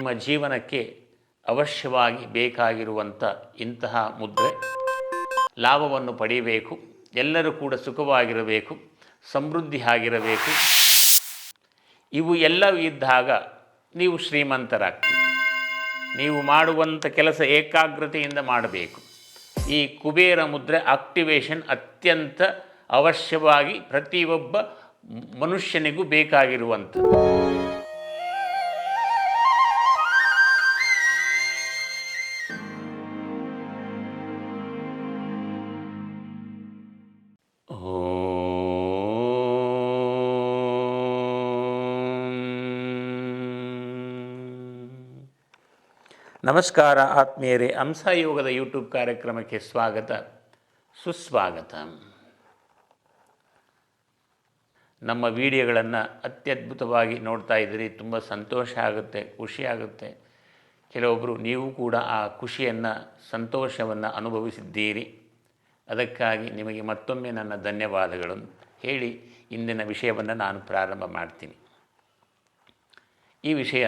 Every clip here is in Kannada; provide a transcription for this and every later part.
ನಿಮ್ಮ ಜೀವನಕ್ಕೆ ಅವಶ್ಯವಾಗಿ ಬೇಕಾಗಿರುವಂಥ ಇಂತಹ ಮುದ್ರೆ, ಲಾಭವನ್ನು ಪಡೆಯಬೇಕು ಎಲ್ಲರೂ ಕೂಡ ಸುಖವಾಗಿರಬೇಕು, ಸಮೃದ್ಧಿ ಆಗಿರಬೇಕು. ಇವು ಎಲ್ಲವೂ ಇದ್ದಾಗ ನೀವು ಶ್ರೀಮಂತರಾಗ್ತೀರಿ. ನೀವು ಮಾಡುವಂಥ ಕೆಲಸ ಏಕಾಗ್ರತೆಯಿಂದ ಮಾಡಬೇಕು. ಈ ಕುಬೇರ ಮುದ್ರೆ ಆಕ್ಟಿವೇಶನ್ ಅತ್ಯಂತ ಅವಶ್ಯವಾಗಿ ಪ್ರತಿಯೊಬ್ಬ ಮನುಷ್ಯನಿಗೂ ಬೇಕಾಗಿರುವಂಥದ್ದು. ನಮಸ್ಕಾರ ಆತ್ಮೀಯರೇ ಅಂಸಾಯೋಗದ ಯೂಟ್ಯೂಬ್ ಕಾರ್ಯಕ್ರಮಕ್ಕೆ ಸ್ವಾಗತ, ಸುಸ್ವಾಗತ. ನಮ್ಮ ವಿಡಿಯೋಗಳನ್ನು ಅತ್ಯದ್ಭುತವಾಗಿ ನೋಡ್ತಾ ಇದ್ದೀರಿ ತುಂಬ ಸಂತೋಷ ಆಗುತ್ತೆ, ಖುಷಿ ಆಗುತ್ತೆ. ಕೆಲವೊಬ್ಬರು ನೀವು ಕೂಡ ಆ ಖುಷಿಯನ್ನು, ಸಂತೋಷವನ್ನು ಅನುಭವಿಸಿದ್ದೀರಿ. ಅದಕ್ಕಾಗಿ ನಿಮಗೆ ಮತ್ತೊಮ್ಮೆ ನನ್ನ ಧನ್ಯವಾದಗಳನ್ನು ಹೇಳಿ ಇಂದಿನ ವಿಷಯವನ್ನು ನಾನು ಪ್ರಾರಂಭ ಮಾಡ್ತೀನಿ. ಈ ವಿಷಯ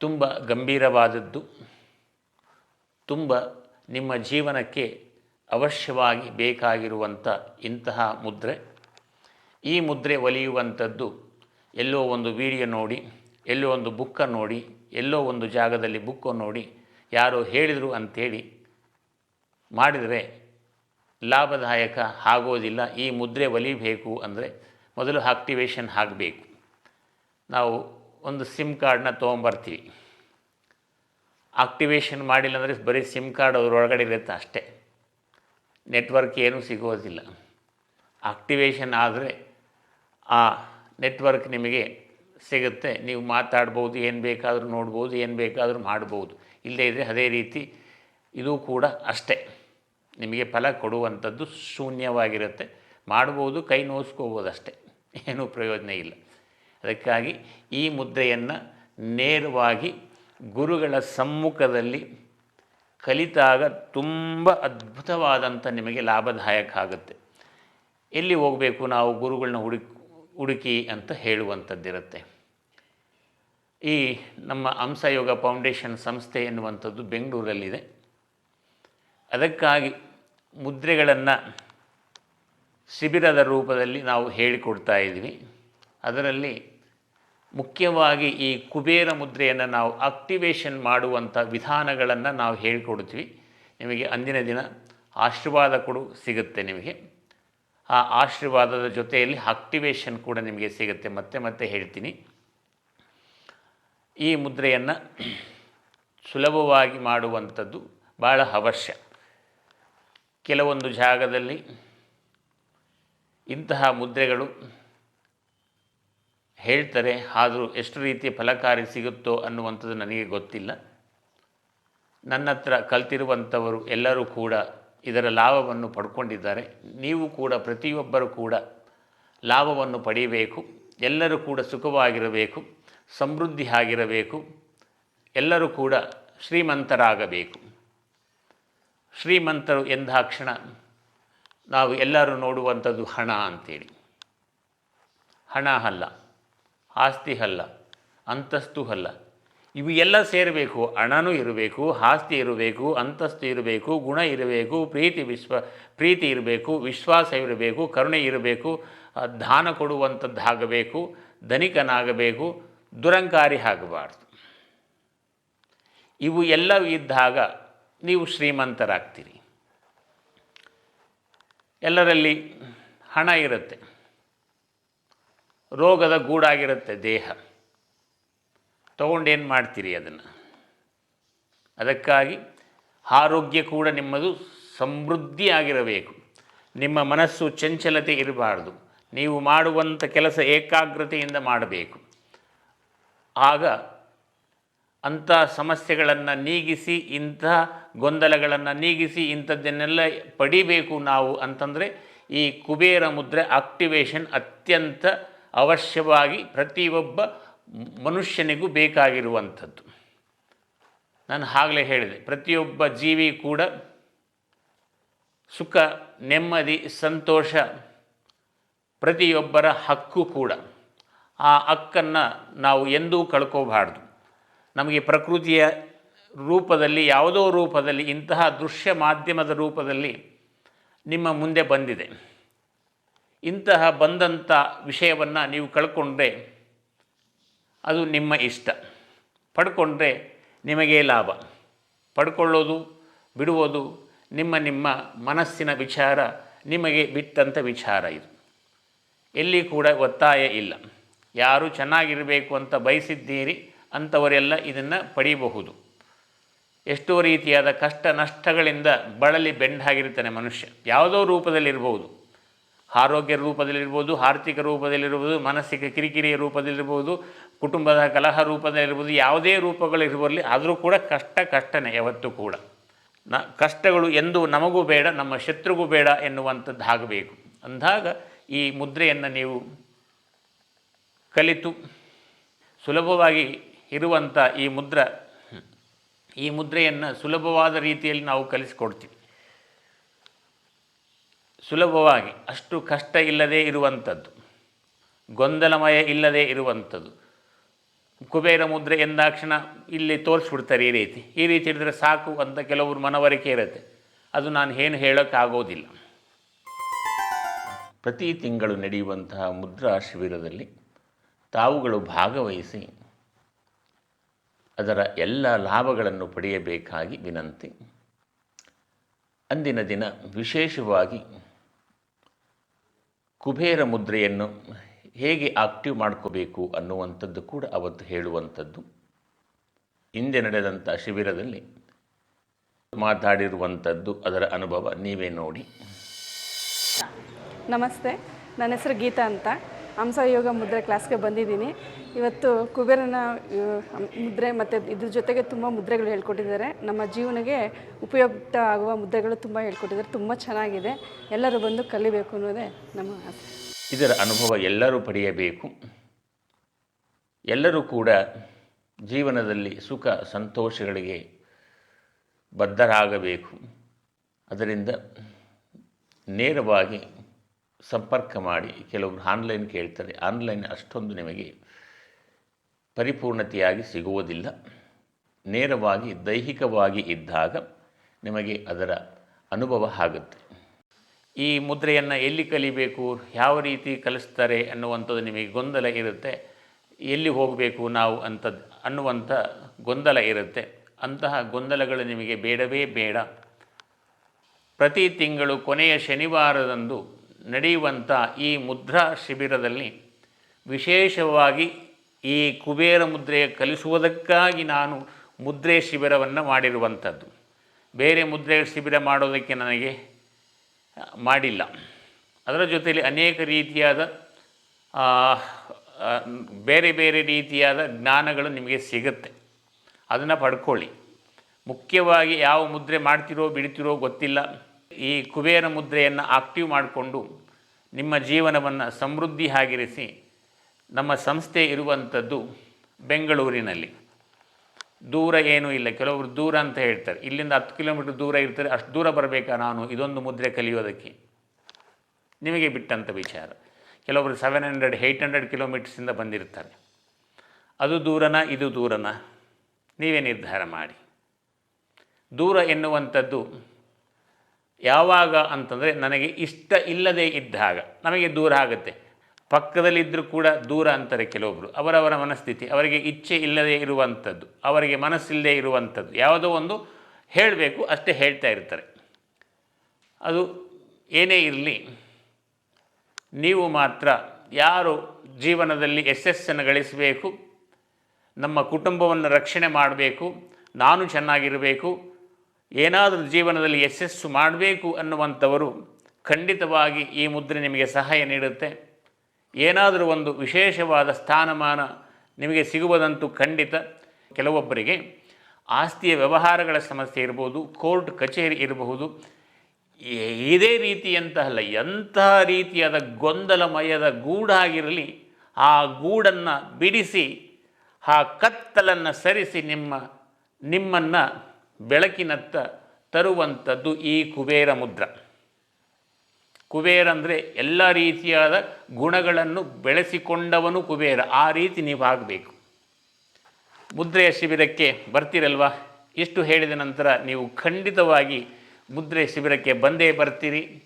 ತುಂಬ ಗಂಭೀರವಾದದ್ದು. ತುಂಬ ನಿಮ್ಮ ಜೀವನಕ್ಕೆ ಅವಶ್ಯವಾಗಿ ಬೇಕಾಗಿರುವಂಥ ಇಂತಹ ಮುದ್ರೆ. ಈ ಮುದ್ರೆ ಒಲಿಯುವಂಥದ್ದು ಎಲ್ಲೋ ಒಂದು ವಿಡಿಯೋ ನೋಡಿ, ಎಲ್ಲೋ ಒಂದು ಬುಕ್ಕ ನೋಡಿ, ಎಲ್ಲೋ ಒಂದು ಜಾಗದಲ್ಲಿ ಬುಕ್ಕನ್ನು ನೋಡಿ, ಯಾರೋ ಹೇಳಿದರು ಅಂಥೇಳಿ ಮಾಡಿದರೆ ಲಾಭದಾಯಕ ಆಗೋದಿಲ್ಲ. ಈ ಮುದ್ರೆ ಒಲಿಬೇಕು ಅಂದರೆ ಮೊದಲು ಆಕ್ಟಿವೇಶನ್ ಆಗಬೇಕು. ನಾವು ಒಂದು ಸಿಮ್ ಕಾರ್ಡನ್ನ ತೊಗೊಂಬರ್ತೀವಿ. ಆಕ್ಟಿವೇಶನ್ ಮಾಡಿಲ್ಲ ಅಂದರೆ ಬರೀ ಸಿಮ್ ಕಾರ್ಡ್ ಅದರೊಳಗಡೆ ಇರುತ್ತೆ ಅಷ್ಟೇ. ನೆಟ್ವರ್ಕ್ ಏನೂ ಸಿಗೋದಿಲ್ಲ. ಆಕ್ಟಿವೇಶನ್ ಆದರೆ ಆ ನೆಟ್ವರ್ಕ್ ನಿಮಗೆ ಸಿಗುತ್ತೆ. ನೀವು ಮಾತಾಡ್ಬೋದು, ಏನು ಬೇಕಾದರೂ ನೋಡ್ಬೋದು, ಏನು ಬೇಕಾದರೂ ಮಾಡ್ಬೋದು. ಇಲ್ಲದೇ ಇದ್ದರೆ ಅದೇ ರೀತಿ ಇದು ಕೂಡ ಅಷ್ಟೇ. ನಿಮಗೆ ಫಲ ಕೊಡುವಂಥದ್ದು ಶೂನ್ಯವಾಗಿರುತ್ತೆ. ಮಾಡ್ಬೋದು, ಕೈ ನೋಯಿಸ್ಕೋಬೋದು ಅಷ್ಟೇ. ಏನೂ ಪ್ರಯೋಜನ ಇಲ್ಲ. ಅದಕ್ಕಾಗಿ ಈ ಮುದ್ರೆಯನ್ನು ನೇರವಾಗಿ ಗುರುಗಳ ಸಮ್ಮುಖದಲ್ಲಿ ಕಲಿತಾಗ ತುಂಬ ಅದ್ಭುತವಾದಂಥ ನಿಮಗೆ ಲಾಭದಾಯಕ ಆಗುತ್ತೆ ಎಲ್ಲಿ ಹೋಗಬೇಕು ನಾವು ಗುರುಗಳನ್ನ ಹುಡುಕ್, ಹುಡುಕಿ ಅಂತ ಹೇಳುವಂಥದ್ದಿರುತ್ತೆ. ಈ ನಮ್ಮ ಹಂಸಯೋಗ ಫೌಂಡೇಶನ್ ಸಂಸ್ಥೆ ಎನ್ನುವಂಥದ್ದು ಬೆಂಗಳೂರಲ್ಲಿದೆ. ಅದಕ್ಕಾಗಿ ಮುದ್ರೆಗಳನ್ನು ಶಿಬಿರದ ರೂಪದಲ್ಲಿ ನಾವು ಹೇಳಿಕೊಡ್ತಾ ಇದ್ದೀವಿ ಅದರಲ್ಲಿ ಮುಖ್ಯವಾಗಿ ಈ ಕುಬೇರ ಮುದ್ರೆಯನ್ನು ನಾವು ಆಕ್ಟಿವೇಷನ್ ಮಾಡುವಂಥ ವಿಧಾನಗಳನ್ನು ನಾವು ಹೇಳಿಕೊಡ್ತೀವಿ. ನಿಮಗೆ ಅಂದಿನ ದಿನ ಆಶೀರ್ವಾದ ಕೂಡ, ಸಿಗುತ್ತೆ ನಿಮಗೆ. ಆ ಆಶೀರ್ವಾದದ ಜೊತೆಯಲ್ಲಿ ಆಕ್ಟಿವೇಷನ್ ಕೂಡ ನಿಮಗೆ ಸಿಗುತ್ತೆ. ಮತ್ತೆ ಮತ್ತೆ ಹೇಳ್ತೀನಿ. ಈ ಮುದ್ರೆಯನ್ನು ಸುಲಭವಾಗಿ ಮಾಡುವಂಥದ್ದು ಭಾಳ ಅವಶ್ಯ. ಕೆಲವೊಂದು ಜಾಗದಲ್ಲಿ ಇಂತಹ ಮುದ್ರೆಗಳು ಹೇಳ್ತಾರೆ, ಆದರೂ ಎಷ್ಟು ರೀತಿಯ ಫಲಕಾರಿ ಸಿಗುತ್ತೋ ಅನ್ನುವಂಥದ್ದು ನನಗೆ ಗೊತ್ತಿಲ್ಲ. ನನ್ನ ಹತ್ರ ಕಲ್ತಿರುವಂಥವರು ಎಲ್ಲರೂ ಕೂಡ ಇದರ ಲಾಭವನ್ನು ಪಡ್ಕೊಂಡಿದ್ದಾರೆ. ನೀವು ಕೂಡ, ಪ್ರತಿಯೊಬ್ಬರು ಕೂಡ ಲಾಭವನ್ನು ಪಡೆಯಬೇಕು ಎಲ್ಲರೂ ಕೂಡ ಸುಖವಾಗಿರಬೇಕು ಸಮೃದ್ಧಿ ಆಗಿರಬೇಕು ಎಲ್ಲರೂ ಕೂಡ ಶ್ರೀಮಂತರಾಗಬೇಕು. ಶ್ರೀಮಂತರು ಎಂದಾಕ್ಷಣ ನಾವು ಎಲ್ಲರೂ ನೋಡುವಂಥದ್ದು ಹಣ ಅಂತೇಳಿ. ಹಣ ಅಲ್ಲ. ಆಸ್ತಿ ಅಲ್ಲ ಅಂತಸ್ತು ಅಲ್ಲ ಇವು ಎಲ್ಲ ಸೇರಬೇಕು, ಹಣನೂ ಇರಬೇಕು, ಆಸ್ತಿ ಇರಬೇಕು, ಅಂತಸ್ತು ಇರಬೇಕು, ಗುಣ ಇರಬೇಕು, ಪ್ರೀತಿ ವಿಶ್ವ, ಪ್ರೀತಿ ಇರಬೇಕು, ವಿಶ್ವಾಸ ಇರಬೇಕು, ಕರುಣೆ ಇರಬೇಕು ದಾನ ಕೊಡುವಂಥದ್ದಾಗಬೇಕು, ಧನಿಕನಾಗಬೇಕು, ದುರಂಕಾರಿ ಆಗಬಾರ್ದು. ಇವು ಎಲ್ಲ ಇದ್ದಾಗ ನೀವು ಶ್ರೀಮಂತರಾಗ್ತೀರಿ. ಎಲ್ಲರಲ್ಲಿ ಹಣ ಇರುತ್ತೆ. ರೋಗದ ಗೂಡಾಗಿರುತ್ತೆ ದೇಹ. ತಗೊಂಡೇನು ಮಾಡ್ತೀರಿ ಅದನ್ನು? ಅದಕ್ಕಾಗಿ ಆರೋಗ್ಯ ಕೂಡ ನಿಮ್ಮದು ಸಮೃದ್ಧಿಯಾಗಿರಬೇಕು. ನಿಮ್ಮ ಮನಸ್ಸು ಚಂಚಲತೆ ಇರಬಾರ್ದು. ನೀವು ಮಾಡುವಂಥ ಕೆಲಸ ಏಕಾಗ್ರತೆಯಿಂದ ಮಾಡಬೇಕು. ಆಗ ಅಂಥ ಸಮಸ್ಯೆಗಳನ್ನು ನೀಗಿಸಿ, ಇಂಥ ಗೊಂದಲಗಳನ್ನು ನೀಗಿಸಿ, ಇಂಥದ್ದನ್ನೆಲ್ಲ ಪಡಿಬೇಕು ನಾವು ಅಂತಂದರೆ ಈ ಕುಬೇರ ಮುದ್ರೆ ಆಕ್ಟಿವೇಶನ್ ಅತ್ಯಂತ ಅವಶ್ಯವಾಗಿ ಪ್ರತಿಯೊಬ್ಬ ಮನುಷ್ಯನಿಗೂ ಬೇಕಾಗಿರುವಂಥದ್ದು. ನಾನು ಆಗಲೇ ಹೇಳಿದೆ, ಪ್ರತಿಯೊಬ್ಬ ಜೀವಿ ಕೂಡ ಸುಖ, ನೆಮ್ಮದಿ, ಸಂತೋಷ, ಪ್ರತಿಯೊಬ್ಬರ ಹಕ್ಕು ಕೂಡ ಆ ಹಕ್ಕನ್ನು ನಾವು ಎಂದೂ ಕಳ್ಕೋಬಾರ್ದು. ನಮಗೆ ಪ್ರಕೃತಿಯ ರೂಪದಲ್ಲಿ, ಯಾವುದೋ ರೂಪದಲ್ಲಿ, ಇಂತಹ ದೃಶ್ಯ ಮಾಧ್ಯಮದ ರೂಪದಲ್ಲಿ ನಿಮ್ಮ ಮುಂದೆ ಬಂದಿದೆ. ಇಂತಹ ಬಂದಂಥ ವಿಷಯವನ್ನು ನೀವು ಕಳ್ಕೊಂಡ್ರೆ ಅದು ನಿಮ್ಮ ಇಷ್ಟ. ಪಡ್ಕೊಂಡ್ರೆ ನಿಮಗೆ ಲಾಭ. ಪಡ್ಕೊಳ್ಳೋದು, ಬಿಡುವುದು ನಿಮ್ಮ ನಿಮ್ಮ ಮನಸ್ಸಿನ ವಿಚಾರ, ನಿಮಗೆ ಬಿಟ್ಟಂಥ ವಿಚಾರ ಇದು. ಎಲ್ಲಿ ಕೂಡ ಒತ್ತಾಯ ಇಲ್ಲ. ಯಾರು ಚೆನ್ನಾಗಿರಬೇಕು ಅಂತ ಬಯಸಿದ್ದೀರಿ ಅಂಥವರೆಲ್ಲ ಇದನ್ನು ಪಡೆಯಬಹುದು ಎಷ್ಟೋ ರೀತಿಯಾದ ಕಷ್ಟ ನಷ್ಟಗಳಿಂದ ಬಳಲಿ ಬೆಂಡಾಗಿರ್ತಾನೆ ಮನುಷ್ಯ. ಯಾವುದೋ ರೂಪದಲ್ಲಿರ್ಬೋದು. ಆರೋಗ್ಯ ರೂಪದಲ್ಲಿರ್ಬೋದು, ಆರ್ಥಿಕ ರೂಪದಲ್ಲಿರ್ಬೋದು, ಮಾನಸಿಕ ಕಿರಿಕಿರಿಯ ರೂಪದಲ್ಲಿರ್ಬೋದು, ಕುಟುಂಬದ ಕಲಹ ರೂಪದಲ್ಲಿರ್ಬೋದು, ಯಾವುದೇ ರೂಪಗಳಿರ್ಬರಲಿ ಆದರೂ ಕೂಡ ಕಷ್ಟ ಕಷ್ಟನೇ ಯಾವತ್ತೂ ಕೂಡ. ನ ಕಷ್ಟಗಳು ಎಂದು ನಮಗೂ ಬೇಡ, ನಮ್ಮ ಶತ್ರುಗೂ ಬೇಡ ಎನ್ನುವಂಥದ್ದು ಆಗಬೇಕು. ಅಂದಾಗ ಈ ಮುದ್ರೆಯನ್ನು ನೀವು ಕಲಿತು ಸುಲಭವಾಗಿ ಇರುವಂಥ ಈ ಮುದ್ರ, ಈ ಮುದ್ರೆಯನ್ನು ಸುಲಭವಾದ ರೀತಿಯಲ್ಲಿ ನಾವು ಕಲಿಸಿಕೊಡ್ತೀವಿ. ಸುಲಭವಾಗಿ, ಅಷ್ಟು ಕಷ್ಟ ಇಲ್ಲದೇ ಇರುವಂಥದ್ದು, ಗೊಂದಲಮಯ ಇಲ್ಲದೇ ಇರುವಂಥದ್ದು. ಕುಬೇರ ಮುದ್ರೆ ಎಂದಾಕ್ಷಣ ಇಲ್ಲಿ ತೋರಿಸ್ಬಿಡ್ತಾರೆ ಈ ರೀತಿ. ಈ ರೀತಿ ಹಿಡಿದ್ರೆ ಸಾಕು ಅಂತ ಕೆಲವರು ಮನವರಿಕೆ ಇರುತ್ತೆ. ಅದು ನಾನು ಏನು ಹೇಳೋಕ್ಕಾಗೋದಿಲ್ಲ. ಪ್ರತಿ ತಿಂಗಳು ನಡೆಯುವಂತಹ ಮುದ್ರಾ ಶಿಬಿರದಲ್ಲಿ ತಾವುಗಳು ಭಾಗವಹಿಸಿ ಅದರ ಎಲ್ಲ ಲಾಭಗಳನ್ನು ಪಡೆಯಬೇಕಾಗಿ ವಿನಂತಿ. ಅಂದಿನ ದಿನ ವಿಶೇಷವಾಗಿ ಕುಬೇರ ಮುದ್ರೆಯನ್ನು ಹೇಗೆ ಆಕ್ಟಿವ್ ಮಾಡ್ಕೋಬೇಕು ಅನ್ನುವಂಥದ್ದು ಕೂಡ ಅವತ್ತು ಹೇಳುವಂಥದ್ದು. ಹಿಂದೆ ನಡೆದಂಥ ಶಿಬಿರದಲ್ಲಿ ಮಾತಾಡಿರುವಂಥದ್ದು, ಅದರ ಅನುಭವ ನೀವೇ ನೋಡಿ. ನಮಸ್ತೆ, ನನ್ನ ಹೆಸರು ಗೀತಾ ಅಂತ. ಹಂಸಯೋಗ ಮುದ್ರೆ ಕ್ಲಾಸ್ಗೆ ಬಂದಿದ್ದೀನಿ. ಇವತ್ತು ಕುಬೇರನ ಮುದ್ರೆ ಮತ್ತು ಇದ್ರ ಜೊತೆಗೆ ತುಂಬ ಮುದ್ರೆಗಳು ಹೇಳ್ಕೊಟ್ಟಿದ್ದಾರೆ. ನಮ್ಮ ಜೀವನಕ್ಕೆ ಉಪಯುಕ್ತ ಆಗುವ ಮುದ್ರೆಗಳು ತುಂಬ ಹೇಳ್ಕೊಟ್ಟಿದ್ದಾರೆ. ತುಂಬ ಚೆನ್ನಾಗಿದೆ. ಎಲ್ಲರೂ ಬಂದು ಕಲಿಬೇಕು ಅನ್ನೋದೇ ನಮ್ಮ ಆಸೆ. ಇದರ ಅನುಭವ ಎಲ್ಲರೂ ಪಡೆಯಬೇಕು. ಎಲ್ಲರೂ ಕೂಡ ಜೀವನದಲ್ಲಿ ಸುಖ, ಸಂತೋಷಗಳಿಗೆ ಬದ್ಧರಾಗಬೇಕು. ಅದರಿಂದ ನೇರವಾಗಿ ಸಂಪರ್ಕ ಮಾಡಿ ಕೆಲವರು ಆನ್ಲೈನ್ ಕೇಳ್ತಾರೆ. ಆನ್ಲೈನ್ ಅಷ್ಟೊಂದು ನಿಮಗೆ ಪರಿಪೂರ್ಣತೆಯಾಗಿ ಸಿಗುವುದಿಲ್ಲ. ನೇರವಾಗಿ, ದೈಹಿಕವಾಗಿ ಇದ್ದಾಗ ನಿಮಗೆ ಅದರ ಅನುಭವ ಆಗುತ್ತೆ. ಈ ಮುದ್ರೆಯನ್ನು ಎಲ್ಲಿ ಕಲಿಬೇಕು, ಯಾವ ರೀತಿ ಕಲಿಸ್ತಾರೆ ಅನ್ನುವಂಥದ್ದು ನಿಮಗೆ ಗೊಂದಲ ಇರುತ್ತೆ. ಎಲ್ಲಿ ಹೋಗಬೇಕು ನಾವು ಅಂತ ಅನ್ನುವಂಥ ಗೊಂದಲ ಇರುತ್ತೆ. ಅಂತಹ ಗೊಂದಲಗಳು ನಿಮಗೆ ಬೇಡವೇ ಬೇಡ. ಪ್ರತಿ ತಿಂಗಳು ಕೊನೆಯ ಶನಿವಾರದಂದು ನಡೆಯುವಂಥ ಈ ಮುದ್ರಾ ಶಿಬಿರದಲ್ಲಿ ವಿಶೇಷವಾಗಿ ಈ ಕುಬೇರ ಮುದ್ರೆಯ ಕಲಿಸುವುದಕ್ಕಾಗಿ ನಾನು ಮುದ್ರೆ ಶಿಬಿರವನ್ನು ಮಾಡಿರುವಂಥದ್ದು ಬೇರೆ ಮುದ್ರೆ ಶಿಬಿರ ಮಾಡೋದಕ್ಕೆ ನನಗೆ ಮಾಡಿಲ್ಲ. ಅದರ ಜೊತೆಯಲ್ಲಿ ಅನೇಕ ರೀತಿಯಾದ ಬೇರೆ ಬೇರೆ ರೀತಿಯಾದ ಜ್ಞಾನಗಳು ನಿಮಗೆ ಸಿಗುತ್ತೆ. ಅದನ್ನು ಪಡ್ಕೊಳ್ಳಿ. ಮುಖ್ಯವಾಗಿ ಯಾವ ಮುದ್ರೆ ಮಾಡ್ತಿರೋ ಬಿಡ್ತಿರೋ ಗೊತ್ತಿಲ್ಲ. ಈ ಕುಬೇರ ಮುದ್ರೆಯನ್ನು ಆಕ್ಟಿವ್ ಮಾಡಿಕೊಂಡು ನಿಮ್ಮ ಜೀವನವನ್ನು ಸಮೃದ್ಧಿ ಆಗಿರಿಸಿ ನಮ್ಮ ಸಂಸ್ಥೆ ಇರುವಂಥದ್ದು ಬೆಂಗಳೂರಿನಲ್ಲಿ. ದೂರ ಏನೂ ಇಲ್ಲ. ಕೆಲವರು ದೂರ ಅಂತ ಹೇಳ್ತಾರೆ. ಇಲ್ಲಿಂದ ಹತ್ತು ಕಿಲೋಮೀಟ್ರ್ ದೂರ ಇರ್ತಾರೆ. ಅಷ್ಟು ದೂರ ಬರಬೇಕಾ ನಾನು? ಇದೊಂದು ಮುದ್ರೆ ಕಲಿಯೋದಕ್ಕೆ. ನಿಮಗೆ ಬಿಟ್ಟಂಥ ವಿಚಾರ. ಕೆಲವರು ಸೆವೆನ್ ಹಂಡ್ರೆಡ್ ಏಯ್ಟ್ ಹಂಡ್ರೆಡ್ ಕಿಲೋಮೀಟರ್ಸಿಂದ ಬಂದಿರ್ತಾರೆ. ಅದು ದೂರನ, ಇದು ದೂರನ. ನೀವೇ ನಿರ್ಧಾರ ಮಾಡಿ. ದೂರ ಎನ್ನುವಂಥದ್ದು ಯಾವಾಗ ಅಂತಂದರೆ ನನಗೆ ಇಷ್ಟ ಇಲ್ಲದೇ ಇದ್ದಾಗ ನಮಗೆ ದೂರ ಆಗುತ್ತೆ. ಪಕ್ಕದಲ್ಲಿದ್ದರೂ ಕೂಡ ದೂರ ಅಂತಾರೆ ಕೆಲವೊಬ್ಬರು ಅವರವರ ಮನಸ್ಥಿತಿ, ಅವರಿಗೆ ಇಚ್ಛೆ ಇಲ್ಲದೇ ಇರುವಂಥದ್ದು, ಅವರಿಗೆ ಮನಸ್ಸಿಲ್ಲದೆ ಇರುವಂಥದ್ದು, ಯಾವುದೋ ಒಂದು ಹೇಳಬೇಕು, ಅಷ್ಟೇ ಹೇಳ್ತಾ ಇರ್ತಾರೆ. ಅದು ಏನೇ ಇರಲಿ, ನೀವು ಮಾತ್ರ ಯಾರು ಜೀವನದಲ್ಲಿ ಯಶಸ್ಸನ್ನು ಗಳಿಸಬೇಕು, ನಮ್ಮ ಕುಟುಂಬವನ್ನು ರಕ್ಷಣೆ ಮಾಡಬೇಕು, ನಾನು ಚೆನ್ನಾಗಿರಬೇಕು ಏನಾದರೂ ಜೀವನದಲ್ಲಿ ಯಶಸ್ಸು ಮಾಡಬೇಕು ಅನ್ನುವಂಥವರು ಖಂಡಿತವಾಗಿ ಈ ಮುದ್ರೆ ನಿಮಗೆ ಸಹಾಯ ನೀಡುತ್ತೆ. ಏನಾದರೂ ಒಂದು ವಿಶೇಷವಾದ ಸ್ಥಾನಮಾನ ನಿಮಗೆ ಸಿಗುವುದಂತೂ ಖಂಡಿತ. ಕೆಲವೊಬ್ಬರಿಗೆ ಆಸ್ತಿಯ ವ್ಯವಹಾರಗಳ ಸಮಸ್ಯೆ ಇರ್ಬೋದು, ಕೋರ್ಟ್ ಕಚೇರಿ ಇರಬಹುದು. ಇದೇ ರೀತಿಯಂತಹಲ್ಲ ಎಂತಹ ರೀತಿಯಾದ ಗೊಂದಲಮಯದ ಗೂಡಾಗಿರಲಿ, ಆ ಗೂಡನ್ನು ಬಿಡಿಸಿ, ಆ ಕತ್ತಲನ್ನು ಸರಿಸಿ ನಿಮ್ಮ ನಿಮ್ಮನ್ನು ಬೆಳಕಿನತ್ತ ತರುವಂಥದ್ದು ಈ ಕುಬೇರ ಮುದ್ರ. ಕುಬೇರ ಅಂದರೆ ಎಲ್ಲ ರೀತಿಯಾದ ಗುಣಗಳನ್ನು ಬೆಳೆಸಿಕೊಂಡವನು ಕುಬೇರ. ಆ ರೀತಿ ನೀವು ಆಗಬೇಕು ಮುದ್ರೆಯ ಶಿಬಿರಕ್ಕೆ ಬರ್ತೀರಲ್ವಾ? ಇಷ್ಟು ಹೇಳಿದ ನಂತರ ನೀವು ಖಂಡಿತವಾಗಿ ಮುದ್ರೆ ಶಿಬಿರಕ್ಕೆ ಬಂದೇ ಬರ್ತೀರಿ.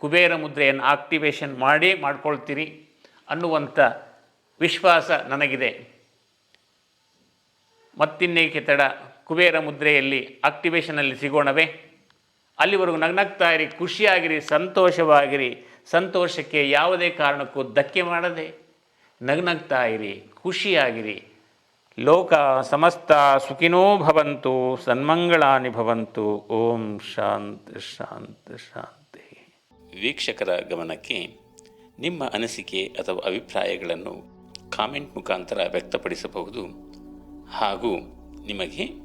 ಕುಬೇರ ಮುದ್ರೆಯನ್ನು ಆಕ್ಟಿವೇಶನ್ ಮಾಡೇ ಮಾಡ್ಕೊಳ್ತೀರಿ ಅನ್ನುವಂಥ ವಿಶ್ವಾಸ ನನಗಿದೆ. ಮತ್ತಿನ್ನೇಕೆ ತಡ? ಕುಬೇರ ಮುದ್ರೆಯಲ್ಲಿ ಆಕ್ಟಿವೇಶನಲ್ಲಿ ಸಿಗೋಣವೇ? ಅಲ್ಲಿವರೆಗೂ ನಗ್ನಗ್ತಾ ಇರಿ, ಖುಷಿಯಾಗಿರಿ, ಸಂತೋಷವಾಗಿರಿ. ಸಂತೋಷಕ್ಕೆ ಯಾವುದೇ ಕಾರಣಕ್ಕೂ ಧಕ್ಕೆ ಮಾಡದೆ ನಗ್ನಗ್ತಾ ಇರಿ, ಖುಷಿಯಾಗಿರಿ. ಲೋಕ ಸಮಸ್ತ ಸುಖಿನೋ ಭವಂತು, ಸನ್ಮಂಗಳಾನಿ ಭವಂತು. ಓಂ ಶಾಂತಿ ಶಾಂತಿ ಶಾಂತಿ. ವೀಕ್ಷಕರ ಗಮನಕ್ಕೆ ನಿಮ್ಮ ಅನಿಸಿಕೆ ಅಥವಾ ಅಭಿಪ್ರಾಯಗಳನ್ನು ಕಾಮೆಂಟ್ ಮುಖಾಂತರ ವ್ಯಕ್ತಪಡಿಸಬಹುದು ಹಾಗೂ ನಿಮಗೆ